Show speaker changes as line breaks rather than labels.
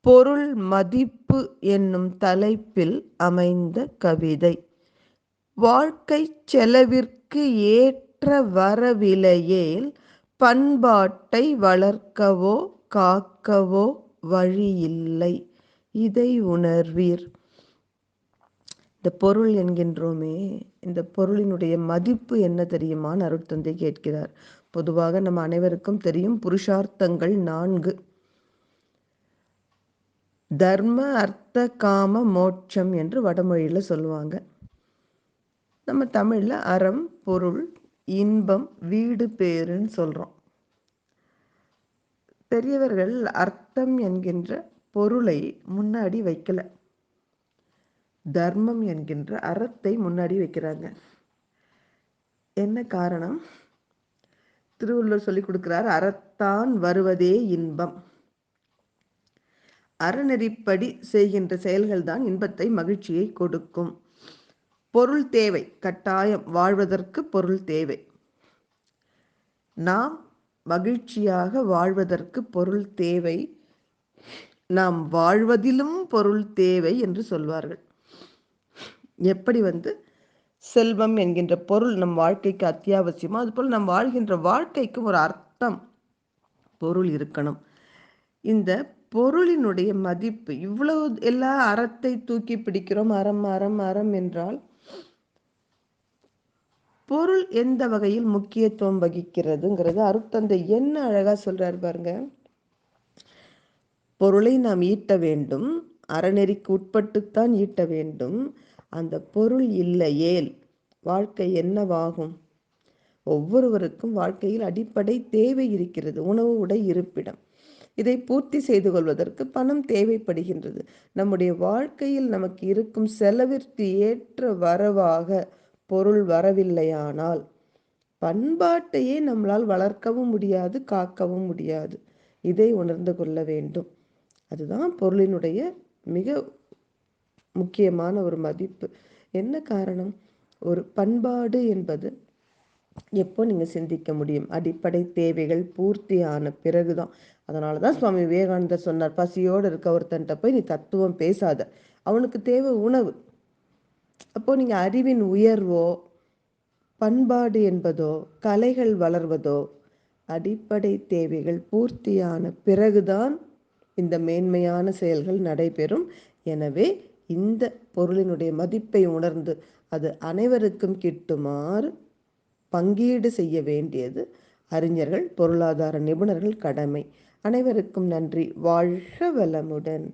பொருள் மதிப்பு என்னும் தலைப்பில் அமைந்த கவிதை. வாழ்க்கை செலவிற்கு ஏற்ற வரவிலையேல் பண்பாட்டை வளர்க்கவோ காக்கவோ வழியில்லை. இதை உணர்வீர். இந்த பொருள் என்கின்றோமே இந்த பொருளினுடைய மதிப்பு என்ன தெரியுமான்னு அருட்தந்தை கேட்கிறார். பொதுவாக நம்ம அனைவருக்கும் தெரியும் புருஷார்த்தங்கள் நான்கு. தர்ம அர்த்த காம மோட்சம் என்று வடமொழியில் சொல்லுவாங்க. நம்ம தமிழில் அறம் பொருள் இன்பம் வீடு பேருன்னு சொல்கிறோம் பெரியவர்கள் அர்த்தம் என்கின்ற பொருளை முன்னாடி வைக்கல. தர்மம் என்கின்ற அறத்தை முன்னாடி வைக்கிறாங்க. என்ன காரணம்? திருவள்ளுவர் சொல்லி கொடுக்கிறார் அறத்தான் வருவதே இன்பம். அறநெறிப்படி செய்கின்ற செயல்கள் தான் இன்பத்தை மகிழ்ச்சியை கொடுக்கும். பொருள் தேவை கட்டாயம் வாழ்வதற்கு பொருள் தேவை. நாம் மகிழ்ச்சியாக வாழ்வதற்கு பொருள் தேவை. நாம் வாழ்வதிலும் பொருள் தேவை என்று சொல்வார்கள். எப்படி வந்து? செல்வம் என்கின்ற பொருள் நம் வாழ்க்கைக்கு அத்தியாவசியமோ? அதுபோல் நம் வாழ்கின்ற வாழ்க்கைக்கும் ஒரு அர்த்தம் பொருள் இருக்கணும். இந்த பொருளினுடைய மதிப்பு இவ்வளவு எல்லா அறத்தை தூக்கி பிடிக்கிறோம் அறம் அறம் அறம் என்றால் பொருள் எந்த வகையில் முக்கியத்துவம் வகிக்கிறதுங்கிறது அருத்தந்தை என்ன அழகா சொல்றாரு பாருங்க. பொருளை நாம் ஈட்ட வேண்டும் அறநெறிக்கு உட்பட்டுத்தான் ஈட்ட வேண்டும். அந்த பொருள் இல்லையேல் வாழ்க்கை என்னவாகும்? ஒவ்வொருவருக்கும் வாழ்க்கையில் அடிப்படை தேவை இருக்கிறது உணவு உடை இருப்பிடம். இதை பூர்த்தி செய்து கொள்வதற்கு பணம் தேவைப்படுகின்றது. நம்முடைய வாழ்க்கையில் நமக்கு இருக்கும் செலவிற்கு ஏற்ற வரவாக பொருள் வரவில்லையானால் பண்பாட்டையே நம்மளால் வளர்க்கவும் முடியாது காக்கவும் முடியாது. இதை உணர்ந்து கொள்ள வேண்டும். அதுதான் பொருளினுடைய மிக முக்கியமான ஒரு மதிப்பு. என்ன காரணம்? ஒரு பண்பாடு என்பது எப்போ நீங்கள் சிந்திக்க முடியும்? அடிப்படை தேவைகள் பூர்த்தி ஆன பிறகுதான். அதனால தான் சுவாமி விவேகானந்தர் சொன்னார் பசியோடு இருக்க ஒருத்தன்ட்ட போய் நீ தத்துவம் பேசாத. அவனுக்கு தேவை உணவு. அப்போ நீங்கள் அறிவின் உயர்வோ பண்பாடு என்பதோ கலைகள் வளர்வதோ அடிப்படை தேவைகள் பூர்த்தியான பிறகுதான் இந்த மேன்மையான செயல்கள் நடைபெறும். எனவே இந்த பொருளினுடைய மதிப்பை உணர்ந்து அது அனைவருக்கும் கிட்டுமாறு பங்கீடு செய்ய வேண்டியது அறிஞர்கள் பொருளாதார நிபுணர்கள் கடமை. அனைவருக்கும் நன்றி. வாழ்க வளமுடன்.